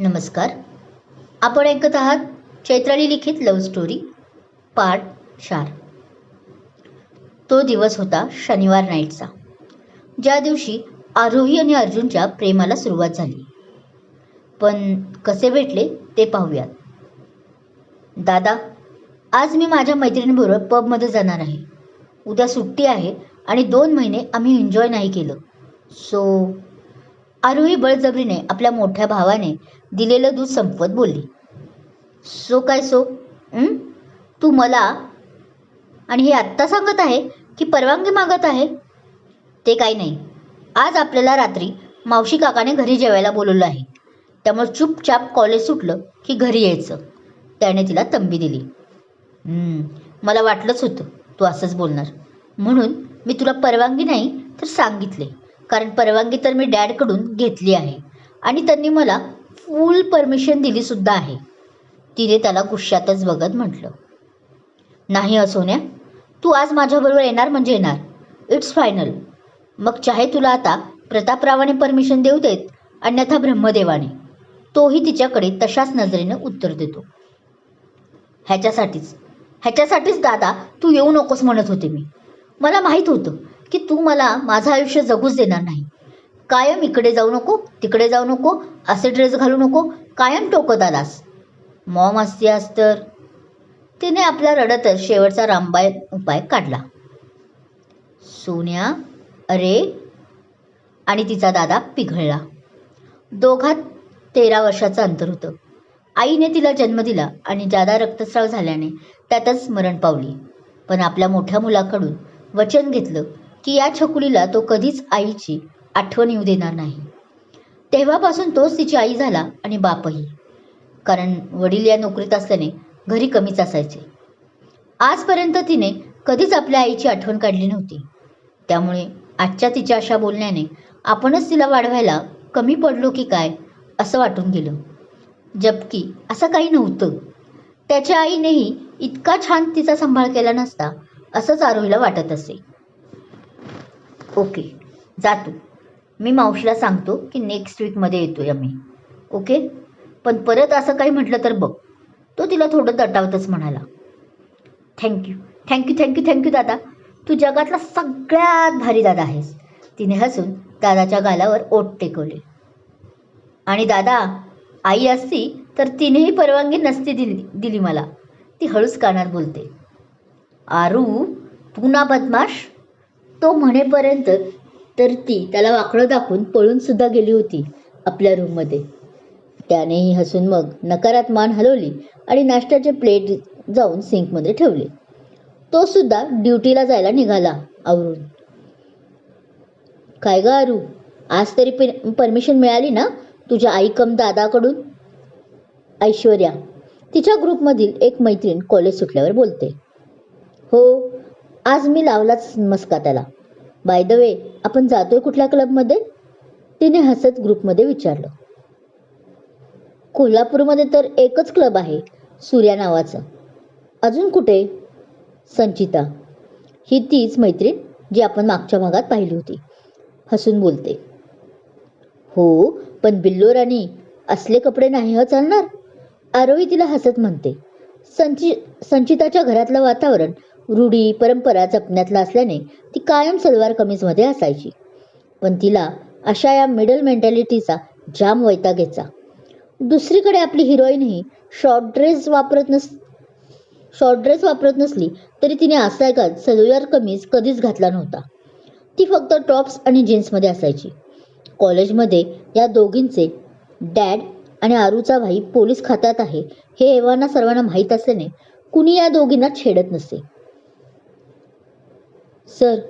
नमस्कार. आपण ऐकत आहात चैत्राली लिखित लव्ह स्टोरी पार्ट चार. तो दिवस होता शनिवार नाईटचा ज्या दिवशी आरोही आणि अर्जुनच्या प्रेमाला सुरुवात झाली. पण कसे भेटले ते पाहूयात. दादा आज मी माझ्या मैत्रिणीबरोबर पबमध्ये जाणार आहे. उद्या सुट्टी आहे आणि दोन महिने आम्ही एन्जॉय नाही केलं. सो आरोही बळजबरीने आपल्या मोठ्या भावाने दिलेलं दूध संपवत बोलली. सो काय सो? तू मला आणि हे आत्ता सांगत आहे की परवानगी मागत आहे? ते काही नाही. आज आपल्याला रात्री मावशी काकाने घरी जेवायला बोलवलं आहे. त्यामुळे चुपचाप कॉलेज सुटलं की घरी यायचं. त्याने तिला तंबी दिली. मला वाटलंच होतं तू असंच बोलणार. म्हणून मी तुला परवानगी नाही तर सांगितले. कारण परवानगी तर मी डॅडकडून घेतली आहे. आणि त्यांनी मला फुल परमिशन दिली सुद्धा आहे. तिने त्याला गुस्सातच बघत म्हटलं. नाही असोन्या तू आज माझ्याबरोबर येणार म्हणजे येणार. इट्स फायनल मग चाहे तुला आता प्रतापरावाने परमिशन देऊ देत अन्यथा ब्रह्मदेवाने. तोही तिच्याकडे तशाच नजरेनं उत्तर देतो. ह्याच्यासाठीच. ह्याच्यासाठीच दादा तू येऊ नकोस म्हणत होते मी. मला माहीत होतं. की तू मला माझं आयुष्य जगूच देणार नाही. कायम इकडे जाऊ नको तिकडे जाऊ नको असे ड्रेस घालू नको कायम टोकत आलास. मॉम असतीस तर. तिने आपल्या रडतच शेवटचा रामबाय उपाय काढला. सोन्या अरे. आणि तिचा दादा पिघळला. दोघात तेरा वर्षाचं अंतर होतं. आईने तिला जन्म दिला आणि जादा रक्तस्राव झाल्याने त्यातच मरण पावली. पण आपल्या मोठ्या मुलाकडून वचन घेतलं की या छकुलीला तो कधीच आईची आठवण येऊ देणार नाही. तेव्हापासून तोच तिची आई झाला आणि बापही. कारण वडील या नोकरीत असल्याने घरी कमीच असायचे. आजपर्यंत तिने कधीच आपल्या आईची आठवण काढली नव्हती. त्यामुळे आजच्या तिच्या अशा बोलण्याने आपणच तिला वाढवायला कमी पडलो की काय असं वाटून गेलं. जबकी असं काही नव्हतं. त्याच्या आईनेही इतका छान तिचा सांभाळ केला नसता असंच आरोहीला वाटत असे. ओके जातो. मी मावशीला सांगतो की नेक्स्ट वीकमध्ये येतो आहे आम्ही. ओके पण परत असं काही म्हटलं तर बघ. तो तिला थोडं दटावतच म्हणाला. थँक्यू थँक्यू थँक्यू थँक्यू दादा. तू जगातला सगळ्यात भारी दादा आहेस. तिने हसून दादाच्या गालावर ओट टेकवले. आणि दादा आई असती तर तिनेही परवानगी नसती दिली दिली मला. ती हळूच कानात बोलते. आरू तू ना बदमाश? तो म्हणेपर्यंत तर ती त्याला वाकडं दाखवून पळून सुद्धा गेली होती आपल्या रूममध्ये त्यानेही हसून मग नकारात मान हलवली आणि नाश्त्याचे प्लेट जाऊन सिंकमध्ये ठेवले. तो सुद्धा ड्युटीला जायला निघाला आवरून. काय ग अरू आज तरी परमिशन मिळाली ना तुझ्या आई कम दादाकडून? ऐश्वर्या तिच्या ग्रुपमधील एक मैत्रीण कॉलेज सुटल्यावर बोलते. हो आज मी लावलाच मस्का त्याला. बाय द वे आपण जातोय कुठल्या क्लबमध्ये तिने हसत ग्रुपमध्ये विचारलं. कोल्हापूरमध्ये तर एकच क्लब आहे सूर्या नावाचं. अजून कुठे? संचिता. ही तीच मैत्रीण जी आपण मागच्या भागात पाहिली होती. हसून बोलते. हो पण बिल्लो राणी असले कपडे नाही ह चालणार? आरोही तिला हसत म्हणते. संचि संचिताच्या घरातलं वातावरण रूढी परंपरा जपण्यातला असल्याने ती कायम सलवार कमीजमध्ये असायची. पण तिला अशा या मिडल मेंटॅलिटीचा जाम वैतागेचा दुसरीकडे आपली हिरोईनही शॉर्ट ड्रेस वापरत नस शॉर्ट ड्रेस वापरत नसली तरी तिने असायकात सलवार कमीज कधीच घातला नव्हता. ती फक्त टॉप्स आणि जीन्समध्ये असायची. कॉलेजमध्ये या दोघींचे डॅड आणि आरूचा भाई पोलीस खात्यात आहे हे एव्हाना सर्वांना माहीत असल्याने कुणी या दोघींना छेडत नसे. सर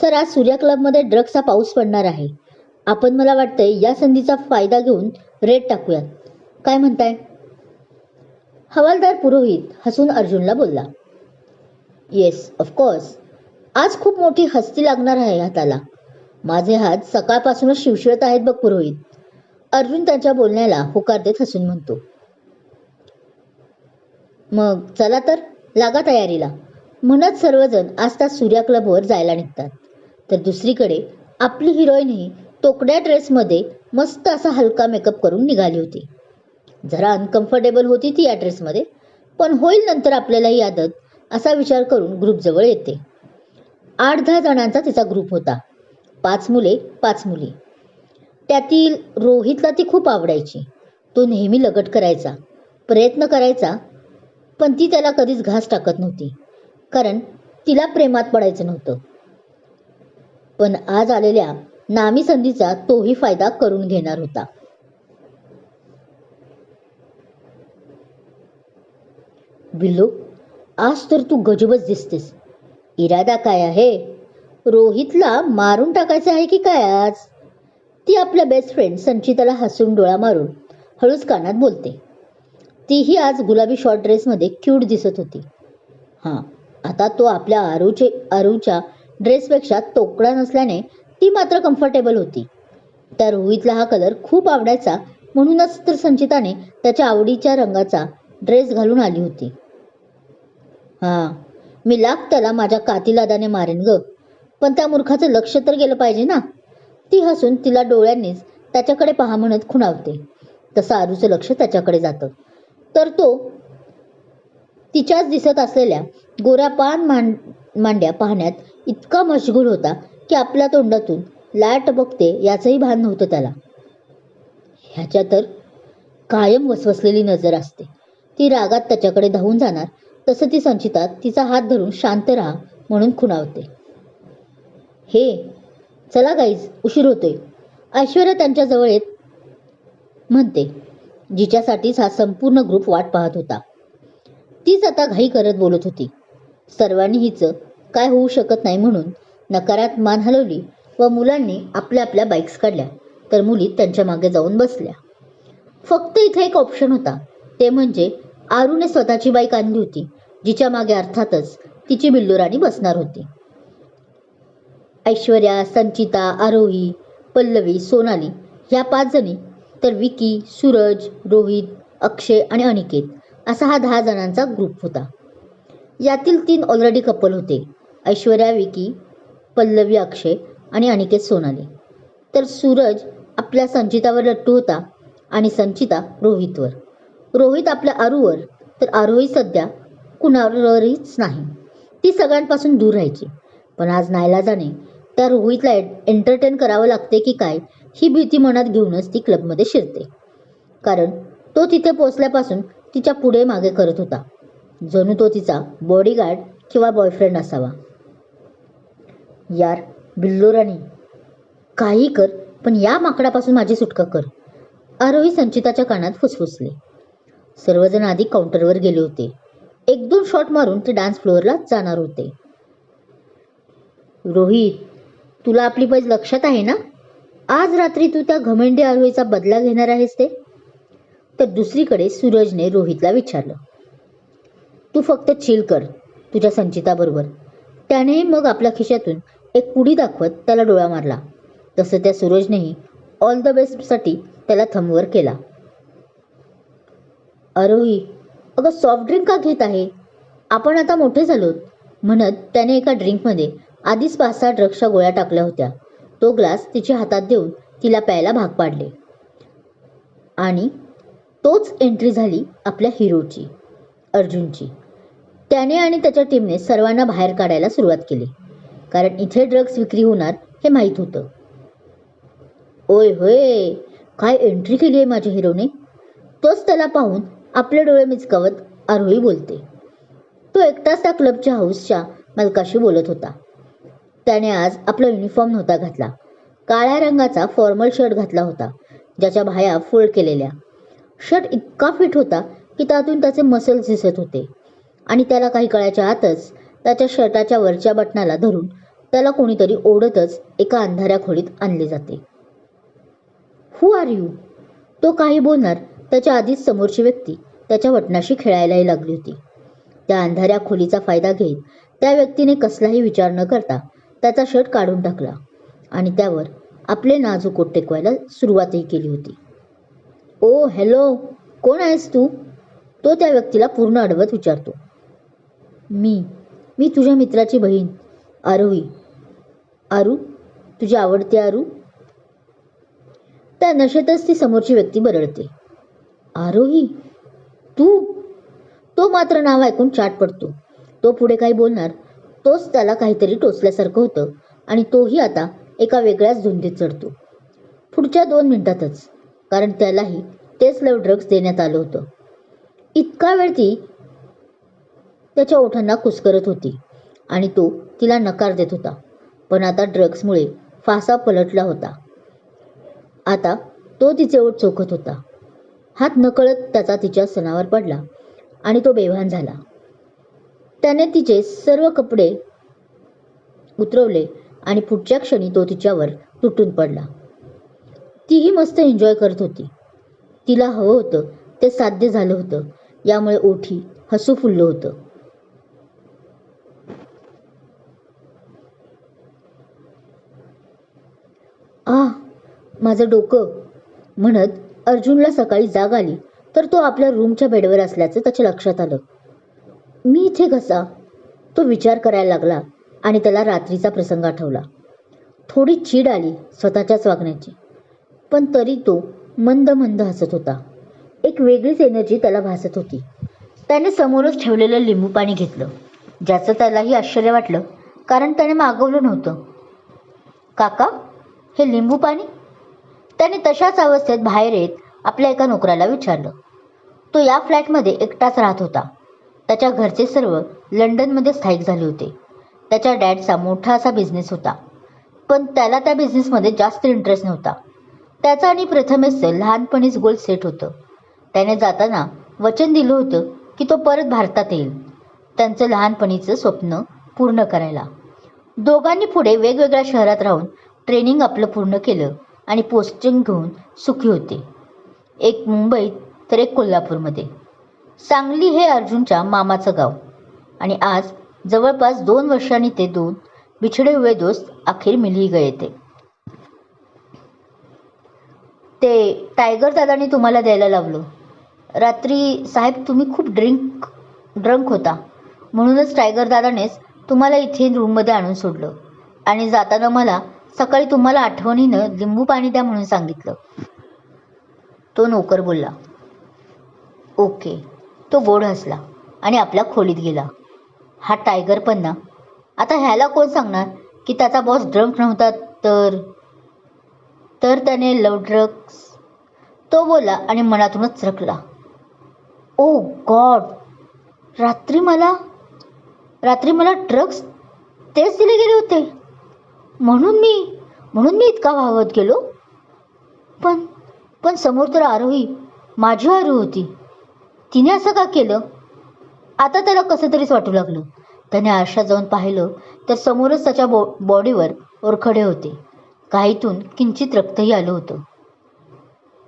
सर आज सूर्या क्लबमध्ये ड्रग्सचा पाऊस पडणार आहे. आपण मला वाटतंय या संधीचा फायदा घेऊन रेट टाकूयात. काय म्हणताय? हवालदार पुरोहित हसून अर्जुनला बोलला. येस ऑफकोर्स आज खूप मोठी हस्ती लागणार आहे हाताला. माझे हात सकाळपासूनच शिवशिवत आहेत बघ पुरोहित. अर्जुन त्यांच्या बोलण्याला होकार देत हसून म्हणतो. मग चला तर लागा तयारीला. म्हणत सर्वजण आज सूर्या क्लबवर जायला निघतात. तर दुसरीकडे आपली हिरोईनही तोकड्या ड्रेसमध्ये मस्त असा हलका मेकअप करून निघाली होती. जरा अनकम्फर्टेबल होती ती या ड्रेसमध्ये पण होईल नंतर आपल्याला ही आदत असा विचार करून ग्रुपजवळ येते. आठ दहा जणांचा तिचा ग्रुप होता. पाच मुले पाच मुली. त्यातील रोहितला ती खूप आवडायची. तो नेहमी लगट करायचा प्रयत्न करायचा पण ती त्याला कधीच घास टाकत नव्हती. कारण तिला प्रेमात पडायचं नव्हतं. पण आज आलेल्या नामी संधीचा तोही फायदा करून घेणार होता. बिल्लू आज तर तू गजबच दिसतेस. इरादा काय आहे? रोहितला मारून टाकायचं आहे की काय आज? ती आपल्या बेस्ट फ्रेंड संचिताला हसून डोळा मारून हळूच कानात बोलते. तीही आज गुलाबी शॉर्ट ड्रेसमध्ये क्यूट दिसत होती. हां आता तो आपल्या आरूचे आरूच्या ड्रेसपेक्षा तोकडा नसल्याने ती मात्र कम्फर्टेबल होती. त्या रोहितला हा कलर खूप आवडायचा म्हणूनच तर संचिताने त्याच्या आवडीच्या रंगाचा ड्रेस घालून आली होती. हां मी लाग त्याला माझ्या कातिलादाने मारेन ग. पण त्या मूर्खाचं लक्ष तर गेलं पाहिजे ना. ती हसून तिला डोळ्यांनीच त्याच्याकडे पहा म्हणत खुणावते. तसं आरूचं लक्ष त्याच्याकडे जातं. तर तो तिच्याच दिसत असलेल्या गोऱ्या पान मांड मांड्या पाहण्यात इतका मशगूल होता की आपल्या तोंडातून लाट बघते याचंही भान नव्हतं त्याला. ह्याच्या तर कायम वसवसलेली नजर असते. ती रागात त्याच्याकडे धावून जाणार तसं ती संचिता तिचा हात धरून शांत राहा म्हणून खुणावते. हे चला गाईज उशीर होतोय. ऐश्वर्या त्यांच्याजवळ येत म्हणते जिच्यासाठीच हा संपूर्ण ग्रुप वाट पाहत होता. तीच आता घाई करत बोलत होती. सर्वांनी हिचं काय होऊ शकत नाही म्हणून नकारात मान हलवली व मुलांनी आपल्या आपल्या बाईक्स काढल्या. तर मुली त्यांच्या मागे जाऊन बसल्या. फक्त इथे एक ऑप्शन होता. ते म्हणजे आरूने स्वतःची बाईक आणली होती जिच्या मागे अर्थातच तिची बिल्लोराणी बसणार होती. ऐश्वर्या संचिता आरोही पल्लवी सोनाली ह्या पाच जणी तर विकी सूरज रोहित अक्षय आणि अनिकेत असा हा दहा जणांचा ग्रुप होता. यातील तीन ऑलरेडी कपल होते. ऐश्वर्या विकी पल्लवी अक्षय आणि अनिकेत सोनाली. तर सूरज आपल्या संचितावर लट्टू होता आणि संचिता रोहितवर. रोहित आपल्या आरूवर तर आरोही सध्या कुणावरच नाही. ती सगळ्यांपासून दूर राहायची. पण आज नाईलाजाने त्या रोहितला एंटरटेन करावं लागते की काय ही भीती मनात घेऊनच ती क्लबमध्ये शिरते. कारण तो तिथे पोचल्यापासून तिच्या पुढे मागे करत होता. जणू तो तिचा बॉडीगार्ड किंवा बॉयफ्रेंड असावा. यार बिल्लोराणी काही कर पण या माकडापासून माझी सुटका कर. आरोही संचिताच्या कानात फुसफुसले. सर्वजण आधी काउंटरवर गेले होते. एक दोन शॉट मारून ते डान्स फ्लोअरला जाणार होते. रोहित तुला आपली पैज लक्षात आहे ना? आज रात्री तू त्या घमेंडी आरोहीचा बदला घेणार आहेस ते? तर दुसरीकडे सूरजने रोहितला विचारलं तू फक्त चिल कर तुझ्या संचिताबरोबर. त्यानेही मग आपल्या खिशातून एक पुडी दाखवत त्याला डोळा मारला. तसं त्या सूरजनेही ऑल द बेस्टसाठी त्याला थंबवर केला. अरोही अगं सॉफ्ट ड्रिंक का घेत आहे? आपण आता मोठे झालोत म्हणत त्याने एका ड्रिंकमध्ये आधीच पाच सहा ड्रग्सच्या गोळ्या टाकल्या होत्या. तो ग्लास तिच्या हातात देऊन तिला प्यायला भाग पाडले. आणि तोच एंट्री झाली आपल्या हिरोची अर्जुनची. त्याने आणि त्याच्या टीमने सर्वांना बाहेर काढायला सुरुवात केली. कारण इथे ड्रग्स विक्री होणार हे माहीत होतं. ओय होय काय एंट्री केली आहे माझ्या हिरोने? तोच त्याला पाहून आपले डोळे मिचकावत आरोही बोलते. तो एकटाच त्या क्लबच्या हाऊसच्या मालकाशी बोलत होता. त्याने आज आपला युनिफॉर्म नव्हता घातला. काळ्या रंगाचा फॉर्मल शर्ट घातला होता ज्याच्या बाह्या फोल्ड केलेल्या. शर्ट इतका फिट होता की त्यातून त्याचे मसल्स दिसत होते. आणि त्याला काही कळायच्या आतच त्याच्या शर्टाच्या वरच्या बटनाला धरून त्याला कोणीतरी ओढतच एका अंधाऱ्या खोलीत आणले जाते. हू आर यू तो काही बोलणार त्याच्या आधीच समोरची व्यक्ती त्याच्या बटणाशी खेळायलाही लागली होती. त्या अंधाऱ्या खोलीचा फायदा घेत त्या व्यक्तीने कसलाही विचार न करता त्याचा शर्ट काढून टाकला आणि त्यावर आपले नाजूक टेकवायला सुरुवातही केली होती. ओ हॅलो कोण आहेस तू? तो त्या व्यक्तीला पूर्ण अडवत विचारतो. मी मी तुझ्या मित्राची बहीण आरोही आरू तुझी आवडते आरू? त्या नशेतच ती समोरची व्यक्ती बरळते आरोही? तू? तो मात्र नाव ऐकून चाट पडतो. तो पुढे काही बोलणार तोच त्याला काहीतरी टोचल्यासारखं होतं आणि तोही आता एका वेगळ्याच धुंदीत चढतो. पुढच्या दोन मिनिटातच कारण त्यालाही तेच लव ड्रग्ज देण्यात आलं होतं. इतका वेळ ती त्याच्या ओठांना कुस्करत होती आणि तो तिला नकार देत होता. पण आता ड्रग्समुळे फासा पलटला होता. आता तो तिचे ओठ चोखत होता. हात नकळत त्याचा तिच्या सणावर पडला आणि तो बेभान झाला. त्याने तिचे सर्व कपडे उतरवले आणि पुढच्या क्षणी तो तिच्यावर तुटून पडला. तीही मस्त एन्जॉय करत होती. तिला हवं होतं ते साध्य झालं होतं. यामुळे ओठी हसू फुललं होतं. आ माझं डोकं. म्हणत अर्जुनला सकाळी जाग आली तर तो आपल्या रूमच्या बेडवर असल्याचं त्याच्या लक्षात आलं. मी इथे कसा तो विचार करायला लागला आणि त्याला रात्रीचा प्रसंग आठवला. थोडी चीड आली स्वतःच्याच वागण्याची. पण तरी तो मंद मंद हसत होता. एक वेगळीच एनर्जी त्याला भासत होती. त्याने समोरच ठेवलेलं लिंबू पाणी घेतलं ज्याचं त्यालाही आश्चर्य वाटलं कारण त्याने मागवलं नव्हतं. काका हे लिंबू पाणी? त्याने तशाच अवस्थेत बाहेर येत आपल्या एका नोकराला विचारलं. तो या फ्लॅटमध्ये एकटाच राहत होता. त्याच्या घरचे सर्व लंडनमध्ये स्थायिक झाले होते. त्याच्या डॅडचा मोठा असा बिझनेस होता. पण त्याला त्या बिझनेसमध्ये जास्त इंटरेस्ट नव्हता. त्याचं आणि प्रथमेशचं लहानपणीच गोल सेट होतं. त्याने जाताना वचन दिलं होतं की तो परत भारतात येईल. त्यांचं लहानपणीचं स्वप्न पूर्ण करायला. दोघांनी पुढे वेगवेगळ्या शहरात राहून ट्रेनिंग आपलं पूर्ण केलं आणि पोस्टिंग घेऊन सुखी होते. एक मुंबईत तर एक कोल्हापूरमध्ये. सांगली हे अर्जुनच्या मामाचं गाव. आणि आज जवळपास दोन वर्षांनी ते दोन बिछडे हुए दोस्त अखेर मिली गए ते ते टायगर दादाने तुम्हाला द्यायला लावलं. रात्री साहेब तुम्ही खूप ड्रिंक ड्रंक होता. म्हणूनच टायगर दादानेच तुम्हाला इथे रूममध्ये आणून सोडलं. आणि जाताना मला सकाळी तुम्हाला आठवणीनं लिंबू पाणी द्या म्हणून सांगितलं. तो नोकर बोलला ओके. तो गोड हसला आणि आपल्या खोलीत गेला. हा टायगर पण ना. आता ह्याला कोण सांगणार की त्याचा बॉस ड्रंक नव्हता तर? तर त्याने लव ड्रग्स तो बोला आणि मनातूनच चरकला. Oh ओ गॉड रात्री मला रात्री मला ड्रग्स तेच दिले गेले होते. म्हणून मी म्हणून मी इतका वाहवत गेलो. पण पण समोर तर आरोही माझी आरू होती. तिने असं का केलं? आता त्याला कसं तरीच वाटू लागलं. त्याने आरशात जाऊन पाहिलं तर समोरच त्याच्या बॉ बॉडीवर ओरखडे होते. काहीतून किंचित रक्तही आलं होतं.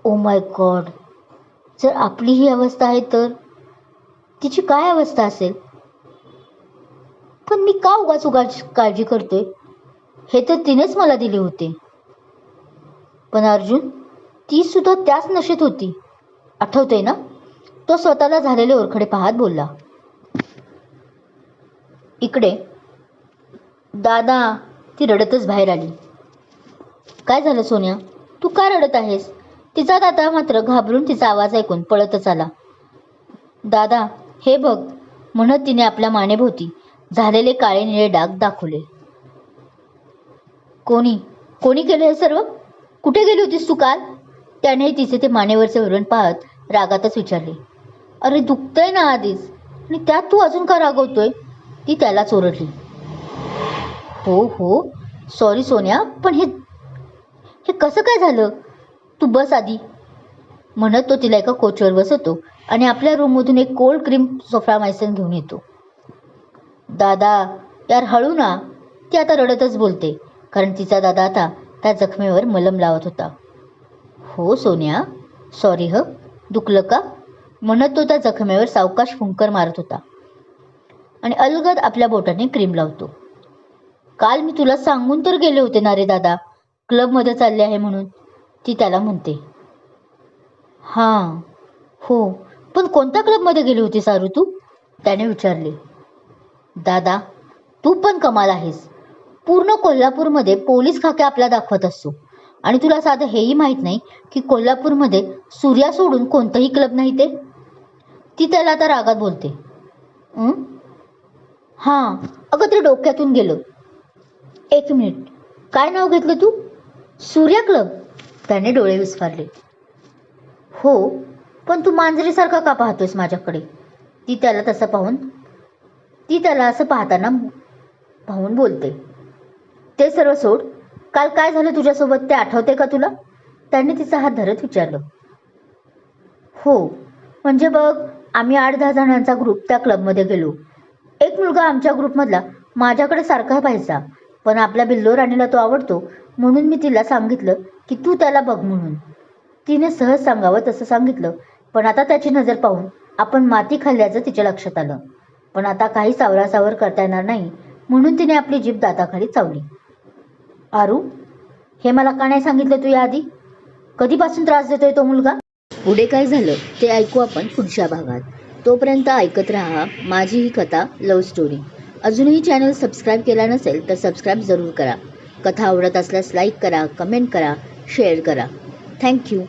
ओ माय गॉड जर आपली ही अवस्था आहे तर? तिची काय अवस्था असेल? पण मी का उगाच उगाच काळजी करतोय? हे तर तिनेच मला दिले होते. पण अर्जुन ती सुद्धा त्याच नशेत होती. आठवते ना? तो स्वतःला झालेले ओरखडे पाहत बोलला. इकडे. दादा ती रडतच बाहेर आली. काय झालं सोन्या? तू का रडत आहेस? तिचा दादा मात्र घाबरून तिचा आवाज ऐकून पळतच आला. दादा हे बघ म्हणत तिने आपल्या मानेभोवती झालेले काळे निळे डाग दाखवले. कोणी? कोणी केलं हे सर्व? कुठे गेली होतीस तू काल? त्याने तिचे ते मानेवरचे वरण पाहत रागातच विचारले. अरे दुखतंय ना आधीच. आणि त्यात तू अजून का रागवतोय? ती त्याला चोरडली हो हो. सॉरी सोन्या पण हे हे कसं काय झालं? तू बस आधी. म्हणत तो तिला एका कोचवर बसवतो आणि आपल्या रूममधून एक कोल्ड क्रीम सोफ्रामायसन घेऊन येतो. दादा यार हळू ना. ती आता रडतच बोलते कारण तिचा दादा आता त्या जखमेवर मलम लावत होता. हो सोन्या. सॉरी ह. दुखलं का? म्हणत तो त्या जखमेवर सावकाश फुंकर मारत होता. आणि अलगद आपल्या बोटाने क्रीम लावतो. काल मी तुला सांगून तर गेले होते ना रे दादा. क्लबमध्ये चालले आहे म्हणून ती त्याला म्हणते. हां हो. पण कोणत्या क्लबमध्ये गेली होती सारू तू? त्याने विचारले. दादा तू पण कमाल आहेस. पूर्ण कोल्हापूरमध्ये पोलीस खाके आपला दाखवत असतो. आणि तुला साधं हेही माहीत नाही की कोल्हापूरमध्ये सूर्या सोडून कोणतंही क्लब नाही ते? ती त्याला आता रागात बोलते. हां अगं ते डोक्यातून गेलं. एक मिनिट. काय नाव घेतलं तू? सूर्य क्लब त्याने डोळे विस्फारले. हो पण तू मांजरीसारखा का पाहतोस माझ्याकडे? ती त्याला तसं पाहून ती त्याला असं पाहताना पाहून बोलते. ते सर्व सोड काल काय झालं तुझ्यासोबत? ते आठवते का तुला? त्याने तिचा हात धरत विचारलं. हो म्हणजे बघ आम्ही आठ दहा जणांचा ग्रुप त्या क्लबमध्ये गेलो. एक मुलगा आमच्या ग्रुपमधला माझ्याकडे सारखा पाहायचा पण आपल्या बिल्लो राणीला तो आवडतो. म्हणून मी तिला सांगितलं की तू त्याला बघ म्हणून. तिने सहज सांगावं तसं सांगितलं. पण आता त्याची नजर पाहून आपण माती खाल्ल्याचं तिच्या लक्षात आलं. पण आता काही सावरासावर करता येणार नाही म्हणून तिने आपली जीभ दाताखाली चावली. आरू हे मला का नाही सांगितलं तू याआधी? कधीपासून त्रास देतोय तो मुलगा? पुढे काय झालं ते ऐकू आपण पुढच्या भागात. तोपर्यंत ऐकत राहा माझी ही कथा लव्ह स्टोरी. अजूनही चॅनल सबस्क्राईब केला नसेल तर सबस्क्राईब जरूर करा. कथा आवडत असल्यास लाईक करा कमेंट करा शेअर करा. थँक्यू